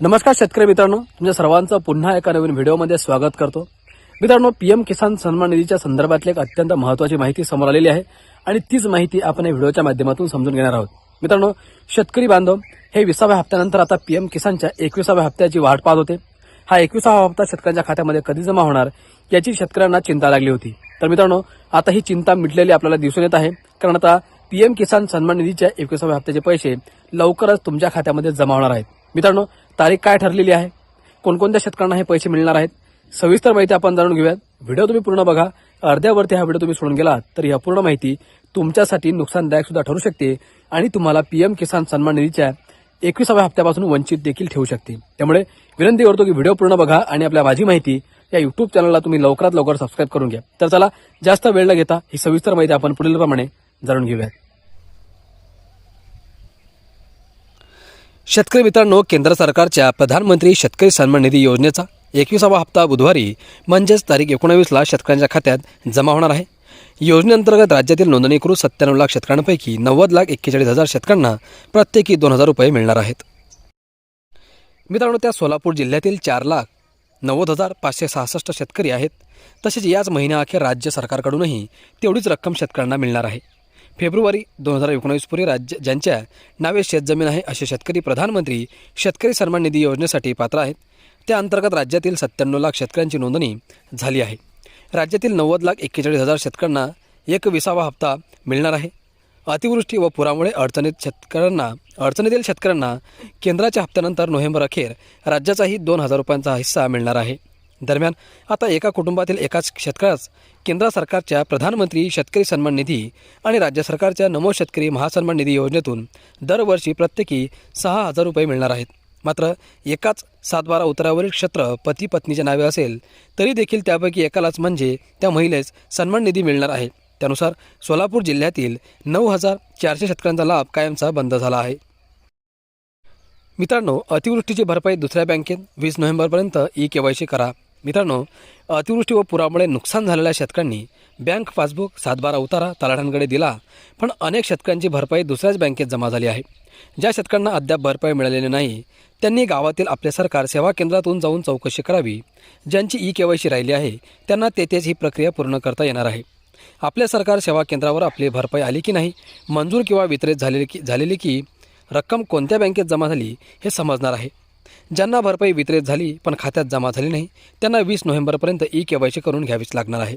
नमस्कार शेतकरी मित्रांनो तुमच्या सर्वांचं पुन्हा एका नवीन व्हिडिओमध्ये स्वागत करतो. मित्रांनो पीएम किसान सन्मान निधीच्या संदर्भातली एक अत्यंत महत्वाची माहिती समोर आलेली आहे आणि तीच माहिती आपण या व्हिडिओच्या माध्यमातून समजून घेणार आहोत. मित्रांनो शेतकरी बांधव हे विसाव्या हप्त्यानंतर आता पीएम किसानच्या एकविसाव्या हप्त्याची वाट पाहत होते. हा एकविसावा हप्ता शेतकऱ्यांच्या खात्यामध्ये कधी जमा होणार याची शेतकऱ्यांना चिंता लागली होती. तर मित्रांनो आता ही चिंता मिटलेली आपल्याला दिसून येत आहे. कारण आता पीएम किसान सन्मान निधीच्या एकविसाव्या हप्त्याचे पैसे लवकरच तुमच्या खात्यामध्ये जमा होणार आहेत. मित्रांनो तारीख काय ठरलेली आहे? कोणकोणत्या शेतकऱ्यांना हे पैसे मिळणार आहेत? सविस्तर माहिती आपण जाणून घेऊयात. व्हिडिओ तुम्ही पूर्ण बघा. अर्ध्यावरती हा व्हिडिओ तुम्ही सोडून गेलात तर ही अपूर्ण माहिती तुमच्यासाठी नुकसानदायक सुद्धा ठरू शकते आणि तुम्हाला पीएम किसान सन्मान निधीच्या एकविसाव्या हप्त्यापासून वंचित देखील ठेवू शकते. त्यामुळे विनंती करतो की व्हिडिओ पूर्ण बघा आणि आपल्या माझी माहिती या युट्यूब चॅनलला तुम्ही लवकरात लवकर सबस्क्राईब करून घ्या. तर चला जास्त वेळ न घेता ही सविस्तर माहिती आपण पुढील प्रमाणे जाणून घेऊयात. शेतकरी मित्रांनो केंद्र सरकारच्या प्रधानमंत्री शेतकरी सन्मान निधी योजनेचा एकविसावा हप्ता बुधवारी म्हणजेच तारीख एकोणावीसला शेतकऱ्यांच्या खात्यात जमा होणार आहे. योजनेअंतर्गत राज्यातील नोंदणीकृत सत्त्याण्णव लाख शेतकऱ्यांपैकी नव्वद लाख एक्केचाळीस हजार शेतकऱ्यांना प्रत्येकी दोन हजार रुपये मिळणार आहेत. मित्रांनो त्या सोलापूर जिल्ह्यातील चार लाख नव्वद हजार पाचशे सहासष्ट शेतकरी आहेत. तसेच याच महिन्याअखेर राज्य सरकारकडूनही तेवढीच रक्कम शेतकऱ्यांना मिळणार आहे. फेब्रुवारी दोन हजार एकोणावीसपूर्वी राज्य ज्यांच्या नावे शेतजमीन आहे असे शेतकरी प्रधानमंत्री शेतकरी सन्मान निधी योजनेसाठी पात्र आहेत. त्या अंतर्गत राज्यातील सत्त्याण्णव लाख शेतकऱ्यांची नोंदणी झाली आहे. राज्यातील नव्वद लाख एक्केचाळीस हजार शेतकऱ्यांना एक विसावा हप्ता मिळणार आहे. अतिवृष्टी व पुरामुळे अडचणीत शेतकऱ्यांना अडचणीतील शेतकऱ्यांना केंद्राच्या हप्त्यानंतर नोव्हेंबर अखेर राज्याचाही दोन हजार रुपयांचा हिस्सा मिळणार आहे. दरम्यान आता एका कुटुंबातील एकाच शेतकऱ्यास केंद्र सरकारच्या प्रधानमंत्री शेतकरी सन्मान निधी आणि राज्य सरकारच्या नमो शेतकरी महासन्मान निधी योजनेतून दरवर्षी प्रत्येकी सहा हजार रुपये मिळणार आहेत. मात्र एकाच सातबारा उतरावरील क्षेत्र पती पत्नीच्या नावे असेल तरी देखील त्यापैकी एकालाच म्हणजे त्या महिलेस सन्मान निधी मिळणार आहे. त्यानुसार सोलापूर जिल्ह्यातील नऊ हजार चारशे शेतकऱ्यांचा लाभ कायमचा बंद झाला आहे. मित्रांनो अतिवृष्टीची भरपाई दुसऱ्या बँकेत वीस नोव्हेंबरपर्यंत ई के वाय सी करा. मित्रांनो अतिवृष्टी व पुरामुळे नुकसान झालेल्या शेतकऱ्यांनी बँक पासबुक सातबारा उतारा तलाठ्यांकडे दिला पण अनेक शेतकऱ्यांची भरपाई दुसऱ्याच बँकेत जमा झाली आहे. ज्या शेतकऱ्यांना अद्याप भरपाई मिळालेली नाही त्यांनी गावातील आपले सरकार सेवा केंद्रातून जाऊन चौकशी करावी ज्यांची ई केवायसी सी राहिली आहे त्यांना तेथेच ही प्रक्रिया पूर्ण करता येणार आहे. आपल्या सरकार सेवा केंद्रावर आपली भरपाई आली की नाही मंजूर किंवा वितरित झालेली की झालेली की रक्कम कोणत्या बँकेत जमा झाली हे समजणार आहे. ज्यांना भरपाई वितरित झाली पण खात्यात जमा झाली नाही त्यांना वीस नोव्हेंबरपर्यंत ई केवायसी करून घ्यावीच लागणार आहे.